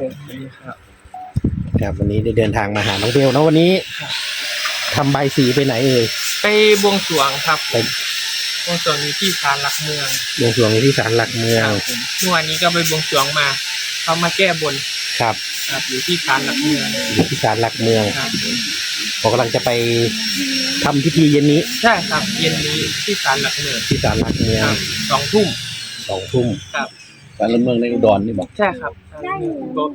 ผมสวัสดีครับครับวันนี้ได้เดินทางมาหาน้องเบลนะวันนี้ครับทำใบายสีไปไหนเอ่ยไปบวงสรวงครับไปบวงสรวงอยู่ที่ศาลหลักเมืองบวงสรวงที่ศาลหลักเมืองครับผมเมื่อวานนี้ก็ไปบวงสรวงมาเขามาแก้บนครับครับอยู่ที่ศาลหลักเมืองอยู่ที่ศาลหลักเมืองครับผมผมกำลังจะไปทำพิธีเย็นนี้ใช่ครับเย็นนี้ที่ศาลหลักเมืองที่ศาลหลักเมืองครับสองทุ่มสองทุ่มครับ สารหลักเมืองในอุดรนี่บอกใช่ครับ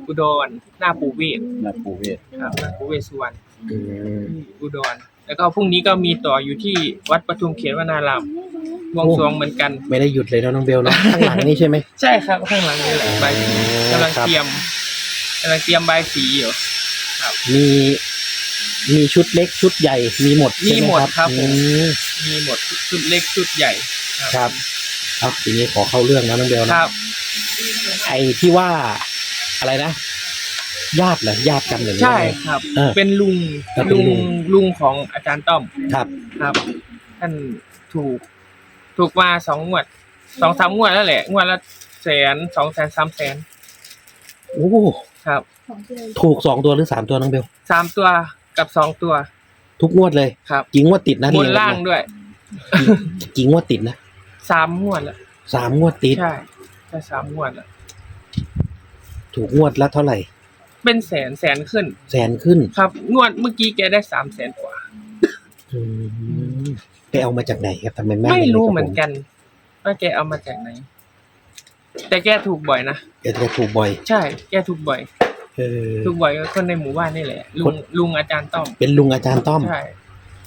อุดรหน้าปูเวศนาปูเวศครับหน้าปูเวศสุวรรณอืมอุดร แล้วก็พรุ่งนี้ก็มีต่ออยู่ที่วัดปทุมเขตวนารามบวงสรวงเหมือนกัน ไม่ได้หยุดเลยนะน้องเบลเนาะข้างหลังนี่ใช่ไหมใช่ครับข้างหลังนี่แหละใบายสีกำลังครับเตรียมกำลังเตรียมใบายสีอยู่มีมีชุดเล็กชุดใหญ่มีหมดใช่มีไหมดครับผม อืมมีหมดชุดเล็กชุดใหญ่ ครับ เอาทีนี้ขอเข้าเรื่องนะน้องเบลคนะรับ ไอ้ที่ว่าอะไรนะ ญาติเหรอญาติกันเหรือใช่ครับ เออเป็นลุงครับเป็นลุงลุงลุงของอาจารย์ต้อมครับ ครับ ท่านถูก ถูกมาสองงวดสองสามงวดแล้วแหละงวดละแสนสองแสนสามแสนโอ้ครับถูกสองตัวหรือสามตัวน้องเบล สามตัวกับสองตัวทุกงวดเลยครับ กี่งวดติดนะบเรียนกัล่างนะด้วย กี่กี่งวดติดนะ สามงวดแล้วสามงวดติด ใช่ใช่สามงวดแล้วถูกงวดละเท่าไหร่ เป็นแสนแสนขึ้น แสนขึ้นครับ งวดเมื่อกี้แกได้สามแสนกว่า อืมไปเอามาจากไหนครับทำไมแม่นไม่รู้ย่างเหมือนคกัน ว่าแกเอามาจากไหน แต่แกถูกบ่อยนะผมแกจะถูกบ่อย ใช่ แกถูกบ่อย เออ ถูกบ่อยก็คนในหมู่บ้านนี่แหละลุคงนลุงอาจารย์ต้อม เป็นลุงอาจารย์ต้อม ใช่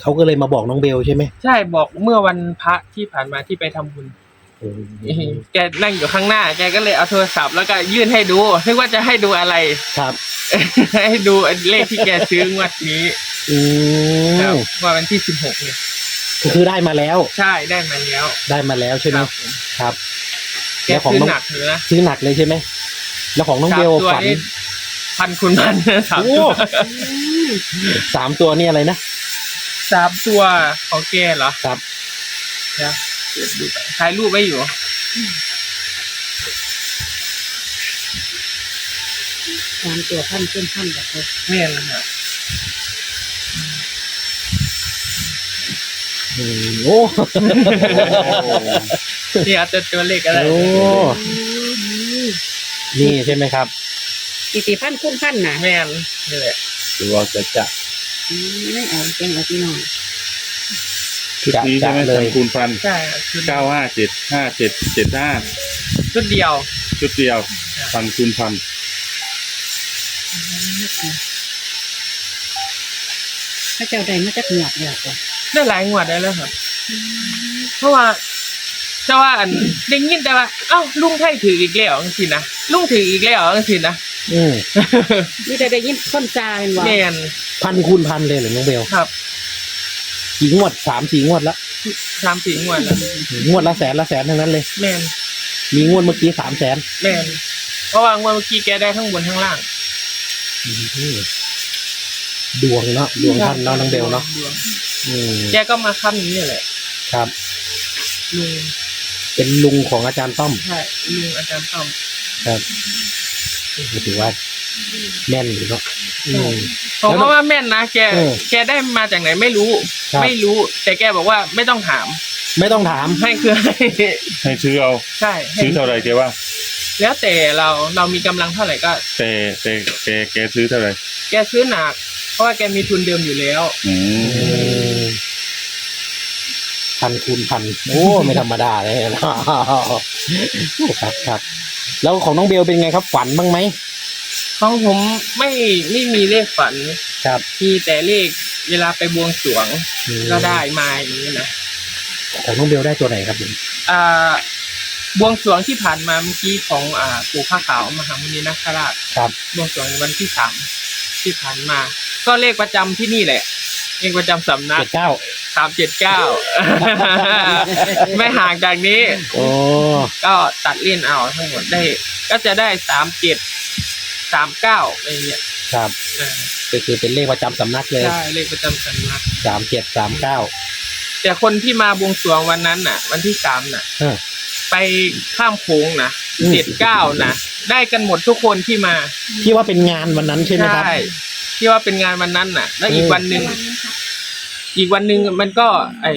เขาก็เลยมาบอกน้องเบลใช่ไหมใช่บอกเมื่อวันพระที่ผ่านมาที่ไปทำบุญอืมแกนั่งอยู่ข้างหน้า แกก็เลยเอาโทรศัพท์แล้วก็ยื่นให้ดูนึกว่าจะให้ดูอะไร ครับ ให้ดูเลขที่แกซื้องวดนี้อืครับมว่าวันที่สิบหกเนี่ยก็คือได้มาแล้ว ใช่ได้มาแล้วได้มาแล้วใช่ไหมครับผมครับ แกแล้วของซื้อน้อง หนักเลยนะซื้อหนักเลยใช่ไหม แล้วของน้องสามเบลตัวฝัน นี่พันคุณพันสามโอ้ ตัวสามตัวนี่อะไรนะ สามตัวของแกเหรอครับนะเดี๋ยวดูไปถ่ายรูปไว้อยู่ สามตัวพันขึ้นพันแบบนี้เนี่ยนะครับอืมโอ้นี่อาจจะตัวเลขอะไรโอ้นี่ใช่ไหมครับกี่สี่พันขึ้นพันน่ะแม่นนี่แหละหรือว่าจะจะอืม ไม่เอาเก่งเอาพี่น้องจะนี้จะใช่ไหมเลพันย คูณพันใช่ชุดเก้าห้าเจ็ดห้าเจ็ดเจ็ดห้าชุดเดียวชุดเดียวพันคูณพันพระเจ้าใดมาจากเหนือเดียวกันได้หลายงวดได้แล้วครับเพราะว่าแต่ว่าอันได้ยินแต่ว่า เอ้าลุงไทยถืออีกแล้วจังซี่นะลุงถืออีกแล้วจังซี่นะ อืมนี่แต่ได้ยินคนจาเป็นว่าแม่น พันคูณพันเลยเหรอน้องเบลครับกี่งวดสามสี่งวดละสามสี่งวดแล้วงวดละแสนละแสนทั้งนั้นเลยแม่นมีงวดเมื่อกี้สามแสนแม่นเพราะว่างวดเมื่อกี้แกได้ทั้งบนทั้งล่างดวงเนาะดวงท่านเนาะน้องเบลเนาะดวงอืมแกก็มาค้ำนี้แหละครับลุงเป็นลุงของอาจารย์ต้อมใช่ลุงอาจารย์ต้อมครับถือว่า แม่นอยู่เนาะอืม ผมแล้วก็ว่าแม่นนะแก เออแกได้มาจากไหนไม่รู้ ครับ ไม่รู้ แต่แกบอกว่าไม่ต้องถาม ไม่ต้องถาม ให้คือให้ให้ซื้อเอาใช่ให้ซื้อเท่าไหร่แกว่า แล้วแต่เราเรามีกำลังเท่าไหร่ก็ แต่แต่แกแกซื้อเท่าไหร่แกซื้อหนัก เพราะว่าแกมีทุนเดิมอยู่แล้ว อืมพันคูณพันโอ้ไม่ธรรมดาเลยนะครับครับ แล้วของน้องเบลเป็นไงครับ ฝันบ้างไหม ของผมไม่ไม่มีเลขฝันครับมีแต่เลขเวลาไปบวงสรวงก็ได้มาอย่างนี้นะของน้องเบลได้ตัวไหนครับผมอ่าบวงสรวงที่ผ่านมาเมื่อกี้ของอ่าปู่ผ้าขาวมหามุนีนาคราชครับบวงสรวงวันที่สามที่ผ่านมา ก็เลขประจำที่นี่แหละ เลขประจำสำนักเจ็ดเก้าสามเจ็ดเก้าไม่ห่างจากนี้ โอ้ก็ตัดเล่นเอาทั้งหมดได้ ก็จะได้สามเจ็ด สามเก้าอะไรเงี้ยครับอ่าก็คือเป็นเลขประจำสำนักเลยใช่เลขประจำสำนัก สามเจ็ดสามเก้า แต่คนที่มาบวงสรวงวันนั้นน่ะ วันที่สามน่ะเออไปข้ามโค้งนะอืม เจ็ดเก้านะได้กันหมดทุกคนที่มาที่ว่าเป็นงานวันนั้นใช่ไหมครับ ที่ว่าเป็นงานวันนั้นน่ะ แล้วอีกอืม วันหนึ่งอีกวันหนึ่งมันก็ไอ้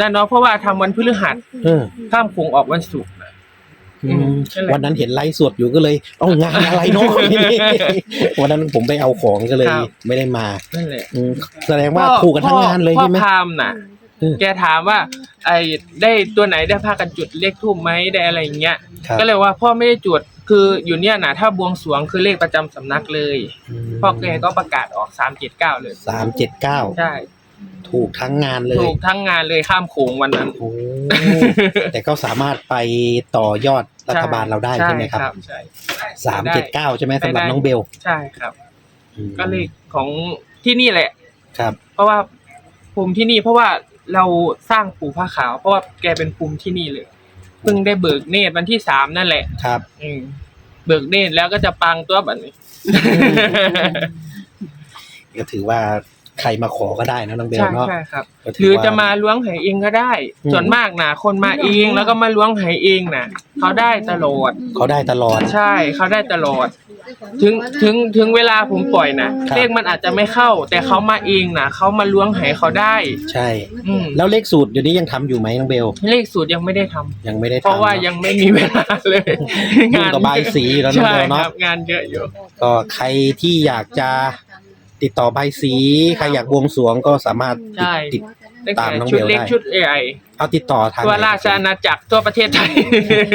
นั่นเนาะเพราะว่าทำวันพฤหัสเออข้ามคงออกวันศุกร์นะ อืมนั่นแหละ วันนั้นเห็นไลฟ์สดอยู่ก็เลย เอ้างานอะไรเนาะ วันนั้นผมไปเอาของก็เลย ครับ ไม่ได้มานั่นแหละอืมแสดงว่าถูกกันทั้งงานเลยพ่อใช่ไหม พามน่ะ เออ แกถามว่า ไอ้ได้ตัวไหนได้พากันจุดเลขทูบไหมได้อะไรอย่างเงี้ย ครับก็เลยว่าพ่อไม่ได้จุดคืออยู่เนี่ยนะถ้าบวงสรวงคือเลขประจำสำนักเลย พ่อแกก็ประกาศออกสามเจ็ดเก้าเลย สามเจ็ดเก้าใช่ ถูกทั้งงานเลย ถูกทั้งงานเลยข้ามโขงวันนั้น โอ้แต่ก็สามารถไปต่อยอดรัฐบาลเราได้ใช่ไหมครับใช่สามเจ็ดเก้าใช่ไหมสำหรับน้องเบล ใช่ครับอืมก็เลขของที่นี่แหละ ครับ เพราะว่าภูมิที่นี่เพราะว่าเราสร้างปู่ผ้าขาว เพราะว่าแกเป็นภูมิที่นี่เลยเพิ่งได้เบิกเนตรวันที่สามนั่นแหละครับ อืมเบิกเนตรแล้วก็จะปังตัวแบบนี้ก็ถือว่า ใครมาขอก็ได้นะน้องเบลใช่เนาะใช่ครับ ก็ถืหรือว่าจะมาล้วงไหเองก็ได้อืมส่วนมากนะคนมาเองแล้วก็มาล้วงไหเองนะเขาได้ตลอด เขาได้ตลอด ใช่เขาได้ตลอด ถึงถึงถึงเวลาผมปล่อยนะครับ เลขมันอาจจะไม่เข้า แต่เขามาเองนะเขามาล้วงไหเขาได้ ใช่ อืมแล้วเลขสูตรเดี๋ยวนี้ยังทำอยู่ไหมน้องเบล เลขสูตรยังไม่ได้ทำยังไม่ได้ทำเพราะว่าเนอะยังไม่มีเวลาเลยยุ่งกับบายสีแล้วน้องใช่เบลคเนาะรับงานเยอะอยู่ ก็ใครที่อยากจะ ติดต่อใบายสีใครอยากบวงสรวงก็สามารถติดใช่ ติด ตั้งตามแต่น้องชุดเบลเล็กได้ ชุดใหญ่เอาติดต่อทางทั่วไหนราชอาณาจักรทั่วประเทศไทย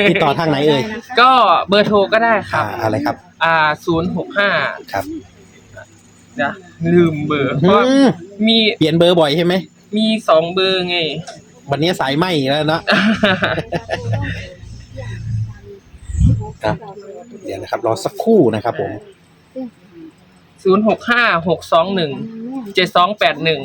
ติดต่อทางไหนเอ่ยก็เบอร์โทรก็ได้ครัอ่าบ อะไรครับอ่าศูนย์หกห้าครับนะลืมเบอร์ เพราะว่าอืมมีเปลี่ยนเบอร์บ่อยใช่ไหมมีสองเบอร์ไง วันนี้สายไหมอีกแล้วเนาะครับ เดี๋ยวนะครับ รอสักครู่นะครับผม ศูนย์หกห้าหกสองหนึ่งเจ็ดสองแปดหนึ่ง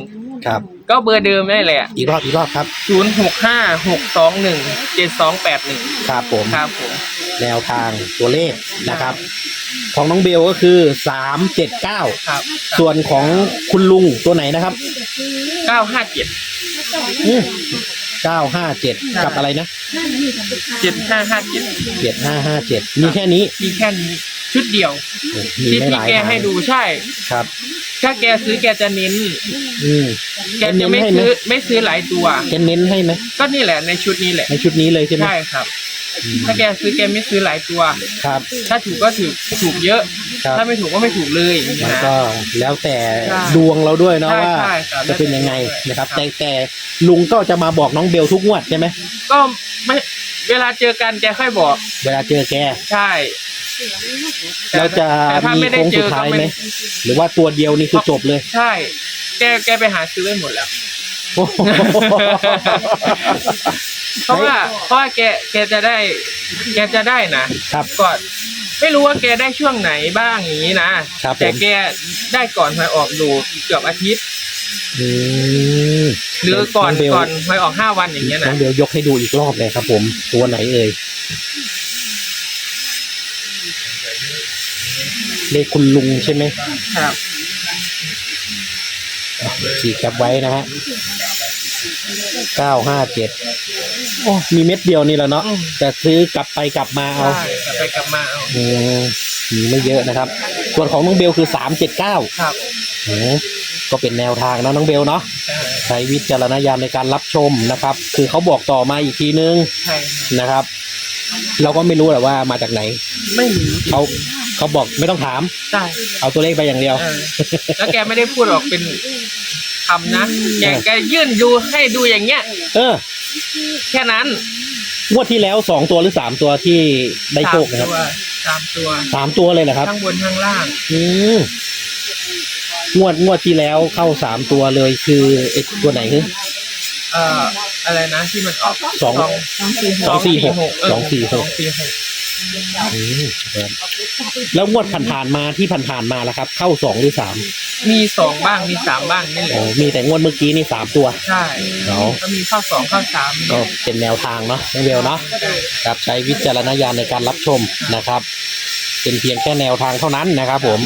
ครับ ก็เบอร์เดิมนี่แหละอีกรอบอีกรอบครับ ศูนย์หกห้าหกสองหนึ่งเจ็ดสองแปดหนึ่งครับผม ครับผม แนวทางตัวเลขนะครับ ของน้องเบลก็คือสามเจ็ดเก้าครับส่วนของคุณลุงตัวไหนนะครับเก้าห้าเจ็ดเก้าห้าเจ็ดกับอะไรนะเจ็ดห้าห้าเจ็ดเจ็ดห้าห้าเจ็ดมีแค่นี้ มีแค่นี้ ชุดเดียวมีที่ไม่หที่ลายแกทางให้ดูใช่ ครับ ถ้าแกซื้อแกจะเน้น อืมแกจะไม่แกเน้นให้ไหมซื้อไม่ซื้อหลายตัว แกเน้นให้ไหมก็นี่แหละในชุดนี้แหละ ในชุดนี้เลยใช่ไหมใช่ครับ อืมถ้าแกซื้อแกไม่ซื้อหลายตัว ครับ ถ้าถูกก็ถูกถูกเยอะ ครับ ถ้าไม่ถูกก็ไม่ถูกเลยมันนะ ก็แล้วแต่ใช่ดวงเราด้วยเนาะใช่ว่าใช่ครับจะเป็นยังไงนะครับ ครับ แต่แต่ลุงก็จะมาบอกน้องเบลทุกงวดใช่ไหมก็ไม่เวลาเจอกันแกค่อยบอก เวลาเจอแก ใช่ แล้วจะแต่ถ้ามีไม่ได้โค้งเจสุดอก็ท้ายไม่ไหมหรือว่าตัวเดียวนี่คือจบเลย ใช่ แกแกไปหาซื้อไว้หมดแล้วโอ้โหเพราะว่าเพราะว่าแกแกจะได้ แกจะได้นะครับก่อนไม่รู้ว่าแกได้ช่วงไหนบ้างอย่างนี้นะครับแต่ผมแกได้ก่อนหวยออกดูเกือบอาทิตย์อืมหรือก่อนน้งเบลก่อนหวยออกห้าวันอย่างเงี้ยน้อนะงเบลยกให้ดูอีกรอบเลยครับ ผมตัวไหนเอ่ย เลขคุณลุงใช่ไหมครับขีดแคปไว้นะฮะเก้าห้าเจ็ดโอ้มีเม็ดเดียวนี่แหละเนาะอืมแต่ซื้อกลับไปกลับมาเอา ใช่กลับไปกลับมาเอาอืมมีไม่เยอะนะครับ ส่วนของน้องเบลคือสามเจ็ดเก้าครับก็เป็นแนวทางนะน้องเบลเนาะใช่ใช้วิจารณญาณในการรับชมนะครับ คือเขาบอกต่อมาอีกทีนึงใช่ครับนะครับ เราก็ไม่รู้แหละว่ามาจากไหน ไม่รู้เขา เขาบอกไม่ต้องถาม ใช่เอาตัวเลขไปอย่างเดียว เออแล้วแกไม่ได้พูดออกเป็นคำนะแกแกยื่นดูให้ดูอย่างเงี้ย เออแค่นั้นงวดที่แล้วสองตัวหรือสามตัวที่ได้โชคนะครับสามตัวสามตัวเลยเหรอครับข้างบนข้างล่าง อืมงวดงวดที่แล้วเข้าสามตัวเลยคือไอ้ตัวไหนคือ เอ่ออะไรนะที่มันออกสองสองสี่สองสี่หกเออสองสี่หก สองสี่หก อืมครับแล้วงวดผ่านๆมาที่ผ่านๆมาแล้วครับ เข้าสองหรือสามมีสองบ้างมีสามบ้างนี่แหละโอ้มีแต่งวดเมื่อกี้นี่สามตัว ใช่เนาะ ก็มีข้าวสองข้าวสามก็เป็นแนวทางเนาะน้องเบลเนาะครับใช้วิจารณญาณในการรับชมนะครับ เป็นเพียงแค่แนวทางเท่านั้นนะครับผม